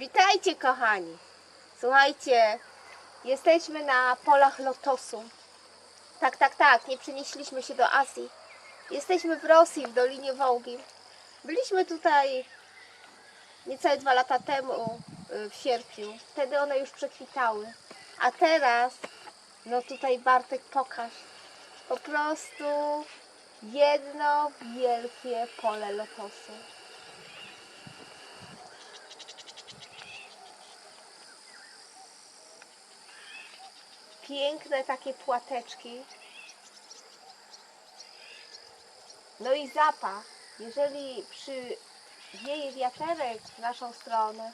Witajcie, kochani. Słuchajcie, jesteśmy na polach lotosu. Tak, tak, tak, nie przenieśliśmy się do Azji. Jesteśmy w Rosji, w Dolinie Wołgi. Byliśmy tutaj niecałe dwa lata temu, y, w sierpniu. Wtedy one już przekwitały. A teraz, no tutaj Bartek pokaż. Po prostu jedno wielkie pole lotosu. Piękne takie płateczki. No i zapach. Jeżeli przywieje wiaterek w naszą stronę,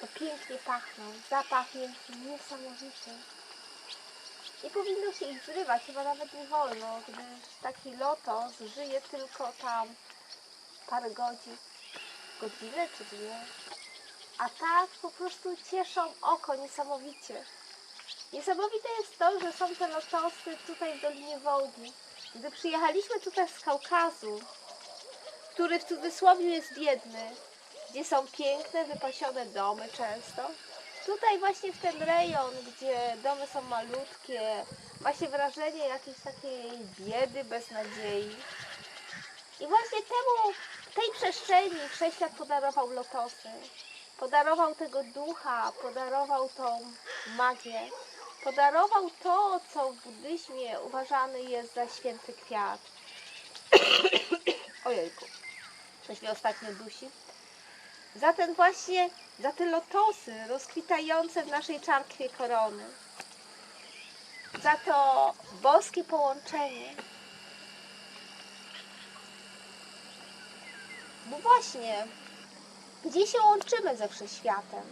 to pięknie pachną. Zapach jest niesamowity. Nie powinno się ich zrywać, chyba nawet nie wolno, gdyż taki lotos żyje tylko tam parę godzin, godzinę czy dwie. A tak po prostu cieszą oko niesamowicie. Niesamowite jest to, że są te lotosy tutaj w Dolinie Wołgi. Gdy przyjechaliśmy tutaj z Kaukazu, który w cudzysłowie jest biedny, gdzie są piękne, wypasione domy często, tutaj właśnie w ten rejon, gdzie domy są malutkie, ma się wrażenie jakiejś takiej biedy, beznadziei. I właśnie temu, tej przestrzeni Wszechświat podarował lotosy. Podarował tego ducha, podarował tą magię. Podarował to, co w buddyzmie uważany jest za święty kwiat. Ojejku, coś mnie ostatnio dusi. Za ten właśnie, za te lotosy rozkwitające w naszej czarkwie korony. Za to boskie połączenie. Bo właśnie, gdzie się łączymy ze wszechświatem?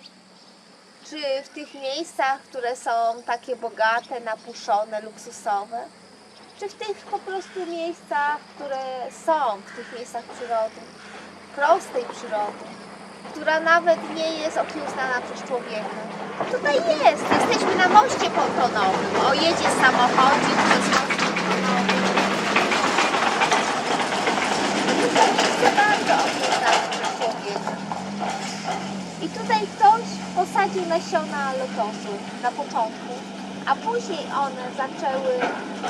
Czy w tych miejscach, które są takie bogate, napuszone, luksusowe? Czy w tych po prostu miejscach, które są w tych miejscach przyrody? Prostej przyrody, która nawet nie jest okiełznana przez człowieka. Tutaj jest, jesteśmy na moście pontonowym. O, jedzie samochodzik przez most pontonowy. Tutaj miejsce bardzo okiełznane przez człowieka. I tutaj ktoś posadził nasiona lotosu na początku, a później one zaczęły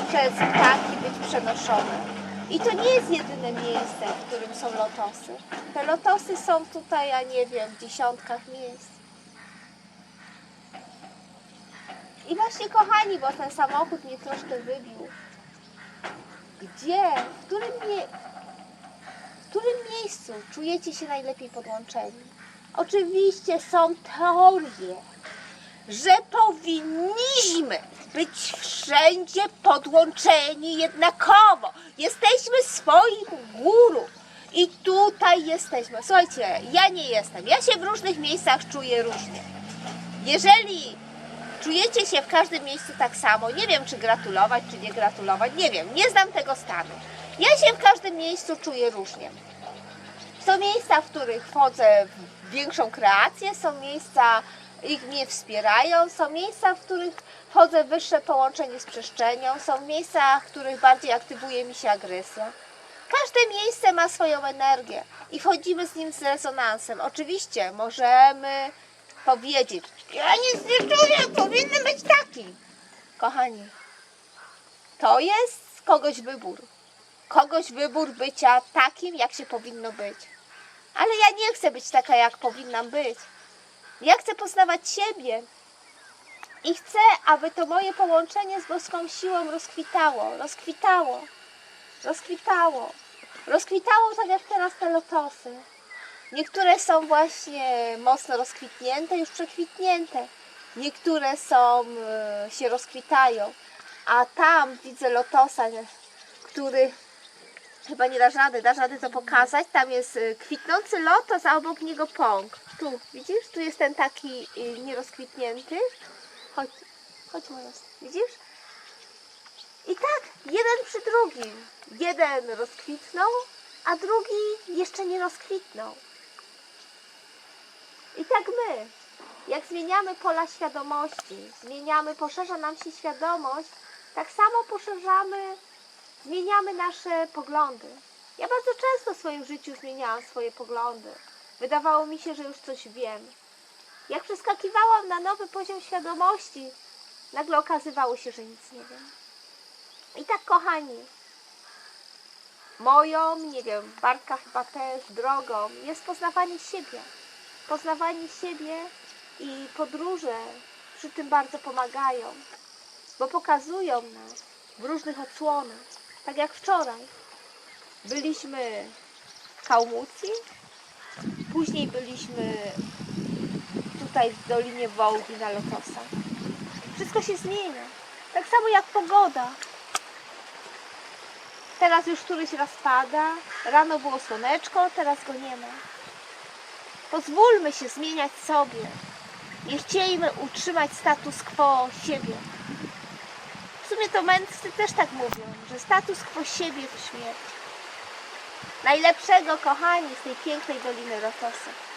przez ptaki być przenoszone. I to nie jest jedyne miejsce, w którym są lotosy. Te lotosy są tutaj, ja nie wiem, w dziesiątkach miejsc. I właśnie kochani, bo ten samochód mnie troszkę wybił. Gdzie, w którym, mie- w którym miejscu czujecie się najlepiej podłączeni? Oczywiście są teorie, że powinniśmy być wszędzie podłączeni jednakowo. Jesteśmy swoich guru. I tutaj jesteśmy. Słuchajcie, ja nie jestem. Ja się w różnych miejscach czuję różnie. Jeżeli czujecie się w każdym miejscu tak samo, nie wiem czy gratulować, czy nie gratulować, nie wiem, nie znam tego stanu. Ja się w każdym miejscu czuję różnie. Są miejsca, w których wchodzę w większą kreację, są miejsca, ich mnie wspierają, są miejsca, w których wchodzę w wyższe połączenie z przestrzenią, są miejsca, w których bardziej aktywuje mi się agresja. Każde miejsce ma swoją energię i wchodzimy z nim z rezonansem. Oczywiście możemy powiedzieć, ja nie czuję, powinny być taki. Kochani, to jest kogoś wybór. Kogoś wybór bycia takim, jak się powinno być. Ale ja nie chcę być taka, jak powinnam być. Ja chcę poznawać siebie. I chcę, aby to moje połączenie z boską siłą rozkwitało, rozkwitało, rozkwitało. Rozkwitało tak jak teraz te lotosy. Niektóre są właśnie mocno rozkwitnięte, już przekwitnięte. Niektóre są, e, się rozkwitają. A tam widzę lotosa, który chyba nie dasz rady, dasz rady to pokazać. Tam jest y, kwitnący lotos, a obok niego pąk. Tu, widzisz? Tu jest ten taki y, nierozkwitnięty. Chodź, chodź moja. Widzisz? I tak, jeden przy drugim. Jeden rozkwitnął, a drugi jeszcze nie rozkwitnął. I tak my, jak zmieniamy pola świadomości, zmieniamy, poszerza nam się świadomość, tak samo poszerzamy zmieniamy nasze poglądy. Ja bardzo często w swoim życiu zmieniałam swoje poglądy. Wydawało mi się, że już coś wiem. Jak przeskakiwałam na nowy poziom świadomości, nagle okazywało się, że nic nie wiem. I tak, kochani, moją, nie wiem, Bartka chyba też, drogą jest poznawanie siebie. Poznawanie siebie i podróże przy tym bardzo pomagają, bo pokazują nas w różnych odsłonach. Tak jak wczoraj. Byliśmy w Kałmucji, później byliśmy tutaj w Dolinie Wołgi na Lotosach. Wszystko się zmienia. Tak samo jak pogoda. Teraz już któryś raz pada, rano było słoneczko, teraz go nie ma. Pozwólmy się zmieniać sobie. Nie chciejmy utrzymać status quo siebie. W sumie to mędrcy też tak mówią, że status quo siebie to śmierć. Najlepszego, kochani, z tej pięknej Doliny Lotosów.